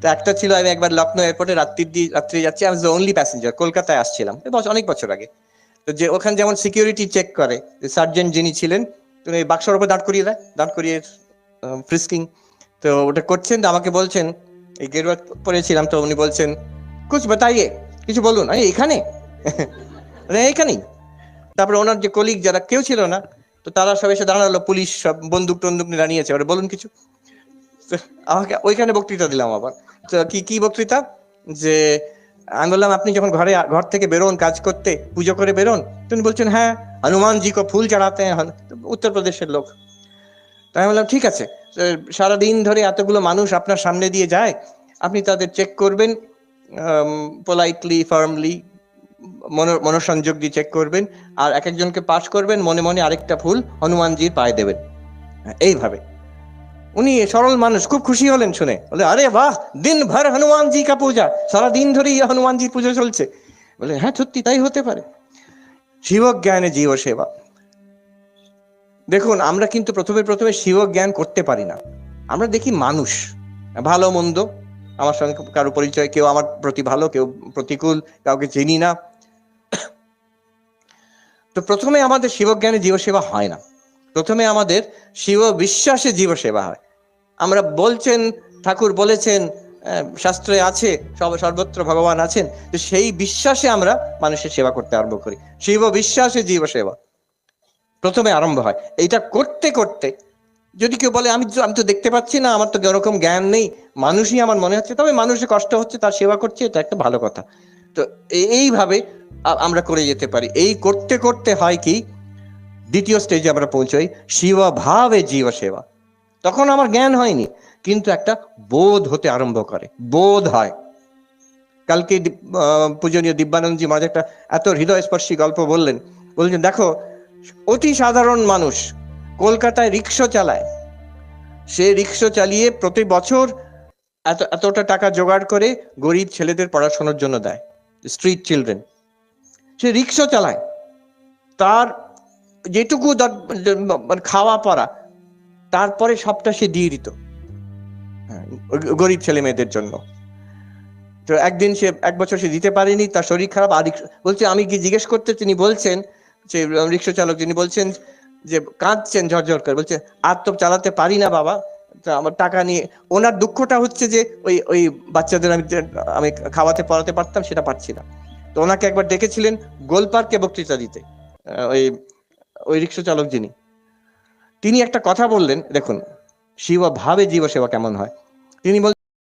তো একটা ছিল আমি একবার লখনৌ এয়ারপোর্টে রাত্রির দি রাত্রি যাচ্ছি আমি ওনলি প্যাসেঞ্জার কলকাতায় আসছিলাম। অনেক বছর আগে। তো যে ওখানে যেমন সিকিউরিটি চেক করে সার্জেন্ট যিনি ছিলেন ওই বাক্সর উপর দাঁড় করিয়ে দেয়, দাঁড় করিয়ে ফ্রিস্কিং তো ওটা করছেন, তো আমাকে বলছেন, এই গেরুয়া পরেছিলাম তো উনি বলছেন, কুছ বাতাইয়ে, কিছু বলুন। এখানে? এইখানেই তারপরে ওনার যে কলিগ যারা কেউ ছিল না, তো তারা সব এসে দাঁড়াল, পুলিশ সব বন্দুক টন্দুক নিয়ে দাঁড়িয়েছে। ওরা বলুন কিছু। আমাকে ওইখানে বক্তৃতা দিলাম আবার। তো কি কি বক্তৃতা? যে আমি বললাম আপনি যখন ঘরে, ঘর থেকে বেরোন, কাজ করতে, পুজো করে বেরোন, তিনি বলছেন হ্যাঁ হনুমান জি কো ফুল চড়াতে উত্তরপ্রদেশের লোক। তাই আমি বললাম, ঠিক আছে সারাদিন ধরে এতগুলো মানুষ আপনার সামনে দিয়ে যায়, আপনি তাদের চেক করবেন পোলাইটলি ফার্মলি মনোসংযোগ দিয়ে চেক করবেন, আর এক একজনকে পাশ করবেন, মনে মনে আরেকটা ফুল হনুমানজির পায়ে দেবেন। এইভাবে। উনি সরল মানুষ, খুব খুশি হলেন শুনে। বলে, আরে বাহ দিন ভর হনুমানজি কা পূজা, সারা দিন ধরেই হনুমানজির পুজো চলছে। বলে হ্যাঁ সত্যি তাই হতে পারে। শিব জ্ঞানে জীব সেবা। দেখুন, আমরা কিন্তু প্রথমে প্রথমে শিব জ্ঞান করতে পারি না। আমরা দেখি মানুষ, ভালো, মন্দ। আমার সঙ্গে কারও পরিচয়, কেউ আমার প্রতি ভালো, কেউ প্রতিকূল, কাউকে চিনি না। তো প্রথমে আমাদের শিবজ্ঞানে জীব সেবা হয় না। প্রথমে আমাদের শিব বিশ্বাসে জীব সেবা হয়। আমরা বলছেন, ঠাকুর বলেছেন শাস্ত্রে আছে, সব সর্বত্র ভগবান আছেন, তো সেই বিশ্বাসে আমরা মানুষের সেবা করতে আরম্ভ করি। শিব বিশ্বাসে জীব সেবা। প্রথমে আরম্ভ হয়। এইটা করতে করতে, যদি কেউ বলে, আমি আমি তো দেখতে পাচ্ছি না, আমার তো ওরকম জ্ঞান নেই, মানুষই আমার মনে হচ্ছে। তবে মানুষের কষ্ট হচ্ছে, তার সেবা করছে, এটা একটা ভালো কথা। তো এইভাবে আমরা করে যেতে পারি। এই করতে করতে হয় কি, দ্বিতীয় স্টেজে আমরা পৌঁছাই শিব ভাবে জীব সেবা। তখন আমার জ্ঞান হয়নি, কিন্তু একটা বোধ হতে আরম্ভ করে। বোধ হয়। কালকে পূজনীয় দিব্যানন্দজি মাঝে একটা এত হৃদয়স্পর্শী গল্প বললেন। বলছেন দেখো, অতি সাধারণ মানুষ কলকাতায় রিক্সা চালায়। সে রিক্সা চালিয়ে প্রতি বছর এত, এতটা টাকা জোগাড় করে গরিব ছেলেদের পড়াশোনার জন্য দেয় স্ট্রিট চিলড্রেন সে রিক্সা চালায়। তার যেটুকু মানে খাওয়া পড়া তারপরে সবটা সে দিয়ে দিত। হ্যাঁ, গরিব ছেলে মেয়েদের জন্য। তো একদিন সে এক বছর সে দিতে পারেনি তার শরীর খারাপ আর বলছে আমি কি জিজ্ঞেস করতে তিনি বলছেন যে রিক্সা চালক যিনি বলছেন যে কাঁদছেন ঝরঝর করে বলছে আর তো চালাতে পারি না বাবা আমার টাকা নিয়ে ওনার দুঃখটা হচ্ছে যে ওই ওই বাচ্চাদের আমি আমি খাওয়াতে পড়াতে পারতাম সেটা পারছি না। তো ওনাকে একবার ডেকেছিলেন গোল পার্কে বক্তৃতা দিতে ওই ওই রিক্সা চালক যিনি। তিনি একটা কথা বললেন দেখুন শিব ভাবে জীব সেবা কেমন হয়? তিনি বল